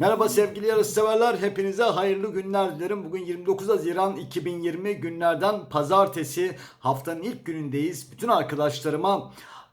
Merhaba sevgili yarışseverler. Hepinize hayırlı günler dilerim. Bugün 29 Haziran 2020 günlerden pazartesi haftanın ilk günündeyiz. Bütün arkadaşlarıma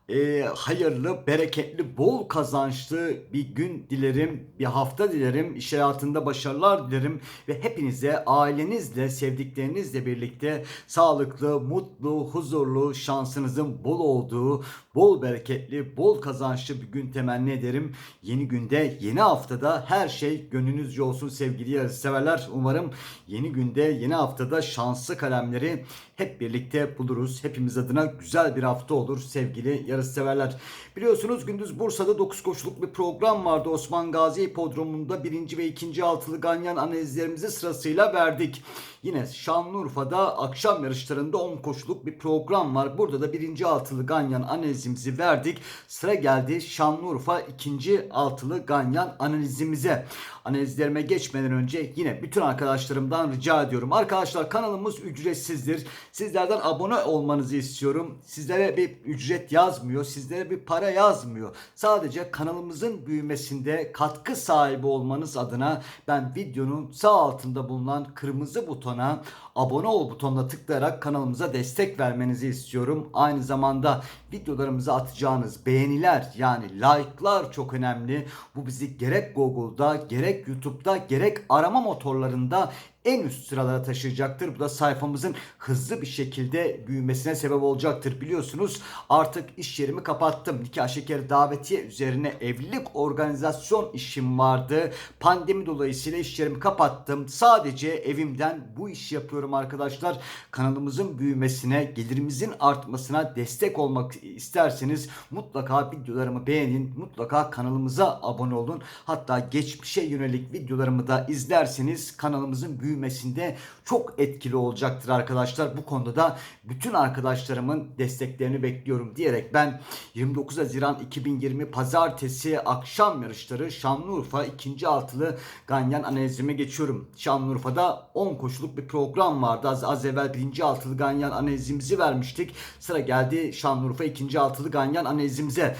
e, hayırlı, bereketli, bol kazançlı bir gün dilerim. Bir hafta dilerim. İş hayatında başarılar dilerim. Ve hepinize ailenizle, sevdiklerinizle birlikte sağlıklı, mutlu, huzurlu, şansınızın bol olduğu, bol bereketli, bol kazançlı bir gün temenni ederim. Yeni günde, yeni haftada her şey gönlünüzce olsun sevgili yarışseverler. Umarım yeni günde, yeni haftada şanslı kalemleri hep birlikte buluruz. Hepimiz adına güzel bir hafta olur sevgili yarışseverler. ክርስ ትበላችሁ Biliyorsunuz gündüz Bursa'da 9 koşuluk bir program vardı. Osman Gazi Hipodromu'nda birinci ve ikinci altılı ganyan analizlerimizi sırasıyla verdik. Yine Şanlıurfa'da akşam yarışlarında 10 koşuluk bir program var. Burada da birinci altılı ganyan analizimizi verdik. Sıra geldi Şanlıurfa ikinci altılı ganyan analizimize. Analizlerime geçmeden önce yine bütün arkadaşlarımdan rica ediyorum. Arkadaşlar kanalımız ücretsizdir. Sizlerden abone olmanızı istiyorum. Sizlere bir ücret yazmıyor. Sizlere bir para yazmıyor. Sadece kanalımızın büyümesinde katkı sahibi olmanız adına ben videonun sağ altında bulunan kırmızı butona abone ol butonuna tıklayarak kanalımıza destek vermenizi istiyorum. Aynı zamanda videolarımıza atacağınız beğeniler yani like'lar çok önemli. Bu bizi gerek Google'da gerek YouTube'da gerek arama motorlarında en üst sıralara taşıyacaktır. Bu da sayfamızın hızlı bir şekilde büyümesine sebep olacaktır. Biliyorsunuz artık iş yerimi kapattım. Nikah şekeri davetiye üzerine evlilik organizasyon işim vardı. Pandemi dolayısıyla iş yerimi kapattım. Sadece evimden bu işi yapıyorum arkadaşlar. Kanalımızın büyümesine, gelirimizin artmasına destek olmak isterseniz mutlaka videolarımı beğenin. Mutlaka kanalımıza abone olun. Hatta geçmişe yönelik videolarımı da izlerseniz kanalımızın büyümesinde çok etkili olacaktır arkadaşlar. Bu konuda da bütün arkadaşlarımın desteklerini bekliyorum diyerek ben 29 Haziran 2020 Pazartesi akşam yarışları Şanlıurfa 2. altılı Ganyan analizime geçiyorum. Şanlıurfa'da 10 koşuluk bir program vardı. Az, az evvel 1. altılı Ganyan analizimizi vermiştik. Sıra geldi Şanlıurfa 2. altılı Ganyan analizimize.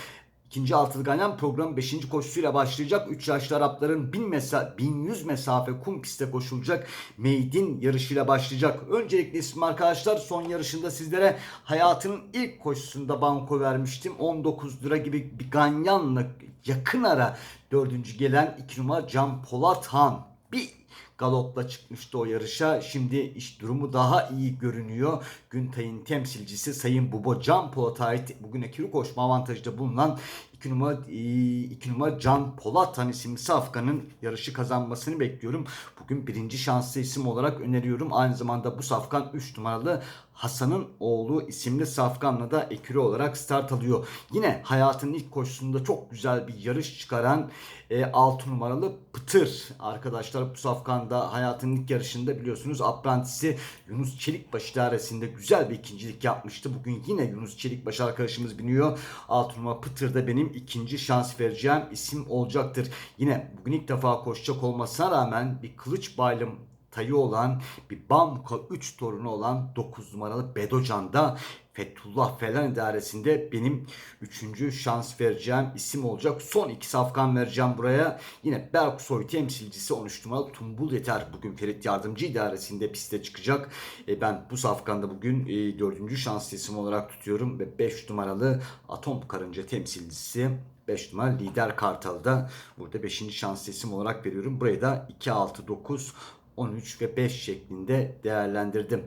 İkinci altılı ganyan programın 5. koşusuyla başlayacak. 3 yaşlı Arapların 1000 mesa 1100 mesafe kum pistte koşulacak Meydin yarışıyla başlayacak. Öncelikle isim arkadaşlar son yarışında sizlere hayatının ilk koşusunda banko vermiştim. 19 lira gibi bir ganyanla yakın ara dördüncü gelen 2 numara Can Polat Han. Bir galopla çıkmıştı o yarışa. Şimdi iş durumu daha iyi görünüyor. Güntay'ın temsilcisi Sayın Bubo Can Polat'a ait bugün ekili koşma avantajda bulunan 2 numara, 2 numara Can Polat'tan isimli Safkan'ın yarışı kazanmasını bekliyorum. Bugün birinci şanslı isim olarak öneriyorum. Aynı zamanda bu Safkan 3 numaralı Hasan'ın oğlu isimli Safkan'la da ekürü olarak start alıyor. Yine hayatının ilk koşusunda çok güzel bir yarış çıkaran e, 6 numaralı Pıtır arkadaşlar bu Safkan'da hayatının ilk yarışında biliyorsunuz aprantisi Yunus Çelikbaş idaresinde güzel bir ikincilik yapmıştı. Bugün yine Yunus Çelikbaş arkadaşımız biniyor. 6 numara Pıtır da benim ikinci şans vereceğim isim olacaktır. Yine bugün ilk defa koşacak olmasına rağmen bir kılıç baylım tayı olan bir Bamka 3 torunu olan 9 numaralı Bedocan'da Fethullah Falan idaresinde benim 3. şans vereceğim isim olacak. Son iki safkan vereceğim buraya. Yine Berksoy temsilcisi 13 numaralı Tumbul Yeter bugün Ferit Yardımcı idaresinde piste çıkacak. E, ben bu safkanda bugün e, 4. şans isim olarak tutuyorum ve 5 numaralı Atom Karınca temsilcisi 5 numara Lider Kartal'da burada 5. şans isim olarak veriyorum. Burayı da 2, 6, 9, 13 ve 5 şeklinde değerlendirdim.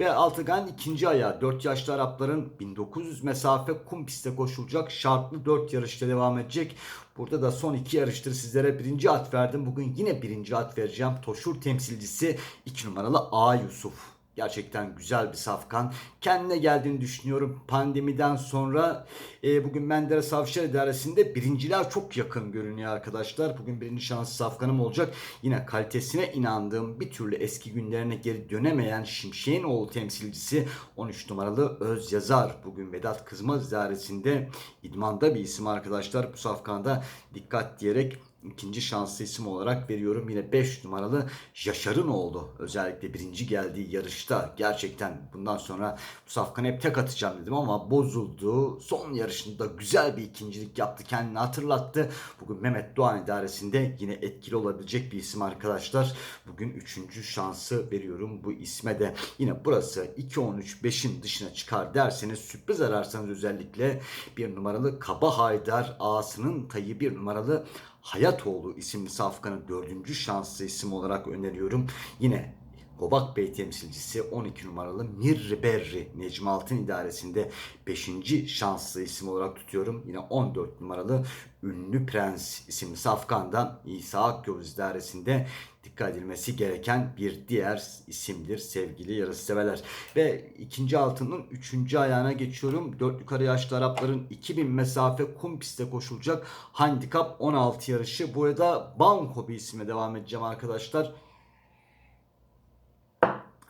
Ve Altıgan ikinci ayağı 4 yaşlı Arapların 1900 mesafe kum pistte koşulacak şartlı 4 yarışta devam edecek. Burada da son iki yarıştır sizlere birinci at verdim. Bugün yine birinci at vereceğim. Toşur temsilcisi 2 numaralı A Yusuf. Gerçekten güzel bir safkan. Kendine geldiğini düşünüyorum. Pandemiden sonra e, bugün Menderes Avşar İdaresi'nde birinciler çok yakın görünüyor arkadaşlar. Bugün birinci şanslı safkanım olacak. Yine kalitesine inandığım bir türlü eski günlerine geri dönemeyen Şimşek'in oğlu temsilcisi 13 numaralı Öz Yazar. Bugün Vedat Kızmaz İdaresi'nde idmanda bir isim arkadaşlar. Bu safkanda dikkat diyerek ikinci şanslı isim olarak veriyorum. Yine 5 numaralı Yaşar'ın oldu. Özellikle birinci geldiği yarışta gerçekten bundan sonra bu safkanı hep tek atacağım dedim ama bozuldu. Son yarışında güzel bir ikincilik yaptı. Kendini hatırlattı. Bugün Mehmet Doğan idaresinde yine etkili olabilecek bir isim arkadaşlar. Bugün üçüncü şansı veriyorum bu isme de. Yine burası 2-13-5'in dışına çıkar derseniz sürpriz ararsanız özellikle bir numaralı Kaba Haydar Ağasının tayı bir numaralı Hayatoğlu isimli safkanı dördüncü şanslı isim olarak öneriyorum. Yine Gobak Bey temsilcisi 12 numaralı Mirri Berri Necmi Altın idaresinde 5. şanslı isim olarak tutuyorum. Yine 14 numaralı Ünlü Prens isimli safkandan İsa Akgöz idaresinde dikkat edilmesi gereken bir diğer isimdir sevgili yarışseverler. Ve ikinci altının üçüncü ayağına geçiyorum. Dört yukarı yaşlı Arapların 2000 mesafe kum pistte koşulacak handikap 16 yarışı. Bu arada Banko bir isimle devam edeceğim arkadaşlar.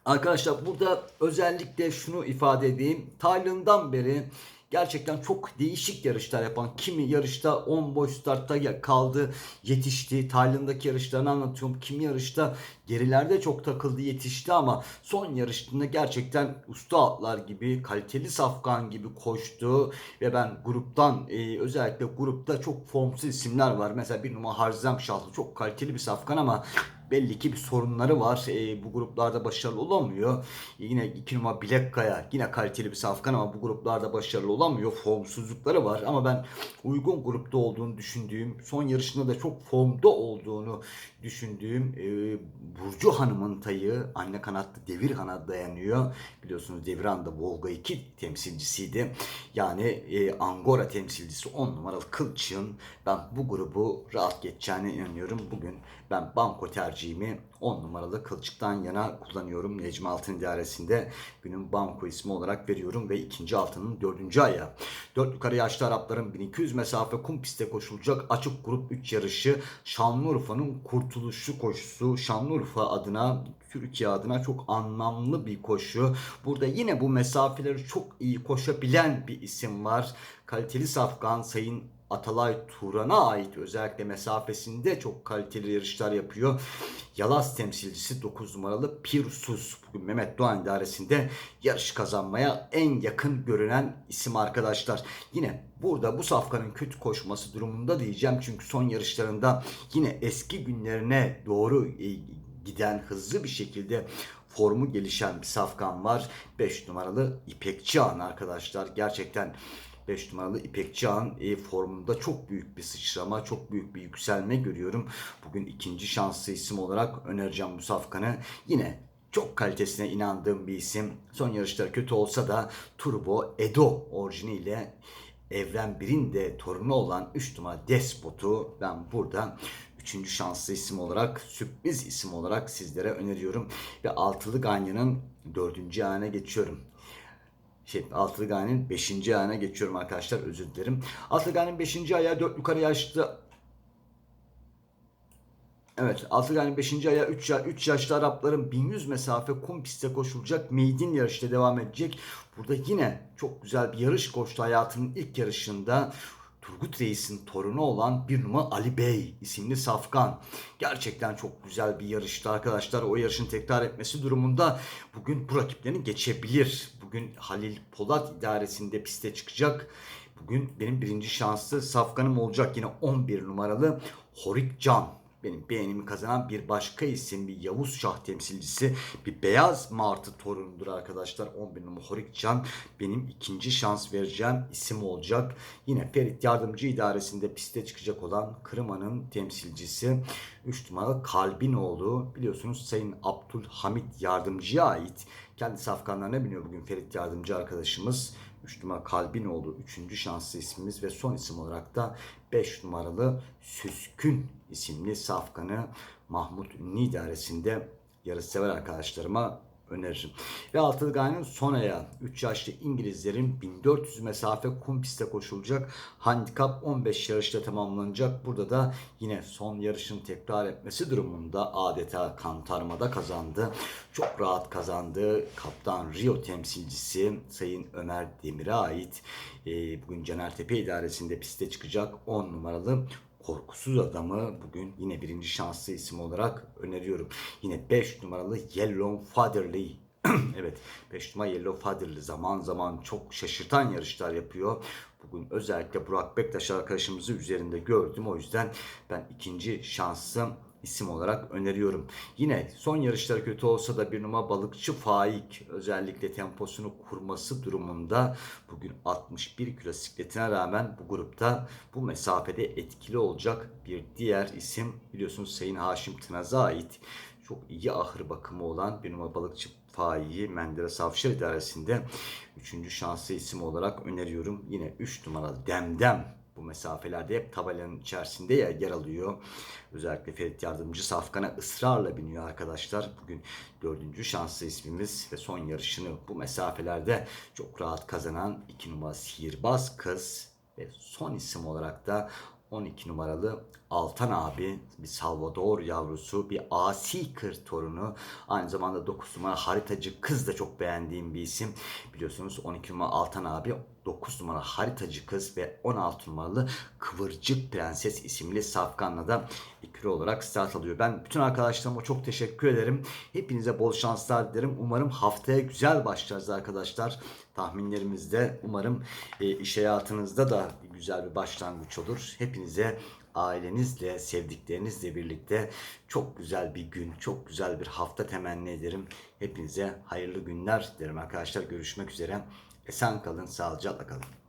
Arkadaşlar burada özellikle şunu ifade edeyim. Tayland'dan beri gerçekten çok değişik yarışlar yapan kimi yarışta 10 boy startta kaldı yetişti. Tayland'daki yarışlarını anlatıyorum. Kimi yarışta gerilerde çok takıldı yetişti ama son yarışında gerçekten usta atlar gibi kaliteli safkan gibi koştu ve ben gruptan e, özellikle grupta çok formsuz isimler var mesela bir numara Harzem Şahlı çok kaliteli bir safkan ama belli ki bir sorunları var. E, bu gruplarda başarılı olamıyor. Yine iki numara Bilekkaya yine kaliteli bir safkan ama bu gruplarda başarılı olamıyor. Formsuzlukları var ama ben uygun grupta olduğunu düşündüğüm, son yarışında da çok formda olduğunu düşündüğüm e, Burcu Hanım'ın tayı anne kanatlı Devir Han'a dayanıyor. Biliyorsunuz Devirhan da Volga 2 temsilcisiydi. Yani e, Angora temsilcisi 10 numaralı Kılçık'ın ben bu grubu rahat geçeceğine inanıyorum. Bugün ben banko tercihimi 10 numaralı Kılçık'tan yana kullanıyorum. Necmi Altın idaresinde günün banko ismi olarak veriyorum ve ikinci altının dördüncü ayağı. 4 yukarı yaşlı Arapların 1200 mesafe kum pistte koşulacak açık grup 3 yarışı Şanlıurfa'nın kurtuluşu koşusu. Şanlıurfa adına Türkiye adına çok anlamlı bir koşu. Burada yine bu mesafeleri çok iyi koşabilen bir isim var. Kaliteli safkan Sayın Atalay Turan'a ait özellikle mesafesinde çok kaliteli yarışlar yapıyor. Yalas temsilcisi 9 numaralı Pirsus bugün Mehmet Doğan idaresinde yarış kazanmaya en yakın görünen isim arkadaşlar. Yine burada bu safkanın kötü koşması durumunda diyeceğim çünkü son yarışlarında yine eski günlerine doğru e, giden hızlı bir şekilde formu gelişen bir safkan var. 5 numaralı İpekçi Ağan arkadaşlar. Gerçekten 5 numaralı İpekçi Ağan e, formunda çok büyük bir sıçrama, çok büyük bir yükselme görüyorum. Bugün ikinci şanslı isim olarak önereceğim bu safkanı. Yine çok kalitesine inandığım bir isim. Son yarışlar kötü olsa da Turbo Edo orijiniyle Evren 1'in de torunu olan 3 numara Despot'u ben burada Üçüncü şanslı isim olarak, sürpriz isim olarak sizlere öneriyorum. Ve Altılı Ganyan'ın dördüncü ayağına geçiyorum. Şey, Altılı Ganyan'ın beşinci ayağına geçiyorum arkadaşlar. Özür dilerim. Altılı Ganyan'ın beşinci ayağı dört yukarı yaşta Evet, Altıgan'ın 5. aya 3, 3 yaşlı Arapların 1100 mesafe kum pistte koşulacak maiden yarışta devam edecek. Burada yine çok güzel bir yarış koştu hayatının ilk yarışında. Turgut Reis'in torunu olan bir numara Ali Bey isimli Safkan. Gerçekten çok güzel bir yarıştı arkadaşlar. O yarışın tekrar etmesi durumunda bugün bu rakiplerini geçebilir. Bugün Halil Polat idaresinde piste çıkacak. Bugün benim birinci şanslı Safkan'ım olacak yine 11 numaralı Horik Can benim beğenimi kazanan bir başka isim bir Yavuz Şah temsilcisi bir beyaz martı torunudur arkadaşlar. 11 numara Horikcan benim ikinci şans vereceğim isim olacak. Yine Ferit Yardımcı idaresinde piste çıkacak olan Kırıma'nın temsilcisi. 3 numara Kalbinoğlu biliyorsunuz Sayın Abdülhamit Yardımcı'ya ait. Kendi safkanlarına biniyor bugün Ferit Yardımcı arkadaşımız. 3 numara Kalbinoğlu 3. şanslı ismimiz ve son isim olarak da 5 numaralı Süskün isimli safkanı Mahmut Ünlü idaresinde yarışsever arkadaşlarıma öneririm. Ve Altılı Gaye'nin son ayağı 3 yaşlı İngilizlerin 1400 mesafe kum pistte koşulacak. Handikap 15 yarışta tamamlanacak. Burada da yine son yarışın tekrar etmesi durumunda adeta kantarmada kazandı. Çok rahat kazandı. Kaptan Rio temsilcisi Sayın Ömer Demir'e ait. E, bugün Canertepe idaresinde piste çıkacak 10 numaralı korkusuz adamı bugün yine birinci şanslı isim olarak öneriyorum. Yine 5 numaralı Yellow Fatherly. evet 5 numara Yellow Fatherly zaman zaman çok şaşırtan yarışlar yapıyor. Bugün özellikle Burak Bektaş arkadaşımızı üzerinde gördüm. O yüzden ben ikinci şanslı isim olarak öneriyorum. Yine son yarışları kötü olsa da bir numara balıkçı Faik özellikle temposunu kurması durumunda bugün 61 kilo sikletine rağmen bu grupta bu mesafede etkili olacak bir diğer isim biliyorsunuz Sayın Haşim Tınaz'a ait çok iyi ahır bakımı olan bir numara balıkçı Faik'i Menderes Avşar İdaresi'nde 3. şanslı isim olarak öneriyorum. Yine 3 numaralı Demdem bu mesafelerde hep tabelanın içerisinde yer, alıyor. Özellikle Ferit Yardımcı Safkan'a ısrarla biniyor arkadaşlar. Bugün dördüncü şanslı ismimiz ve son yarışını bu mesafelerde çok rahat kazanan 2 numara sihirbaz kız ve son isim olarak da 12 numaralı Altan abi bir Salvador yavrusu bir asi kır torunu aynı zamanda 9 numara haritacı kız da çok beğendiğim bir isim. Biliyorsunuz 12 numara Altan abi 9 numara haritacı kız ve 16 numaralı Kıvırcık Prenses isimli safkanla da ikili olarak start alıyor. Ben bütün arkadaşlarıma çok teşekkür ederim. Hepinize bol şanslar dilerim. Umarım haftaya güzel başlarız arkadaşlar. Tahminlerimizde umarım e, iş hayatınızda da güzel bir başlangıç olur. Hepinize ailenizle, sevdiklerinizle birlikte çok güzel bir gün, çok güzel bir hafta temenni ederim. Hepinize hayırlı günler dilerim arkadaşlar. Görüşmek üzere. Esen kalın, sağlıcakla kalın.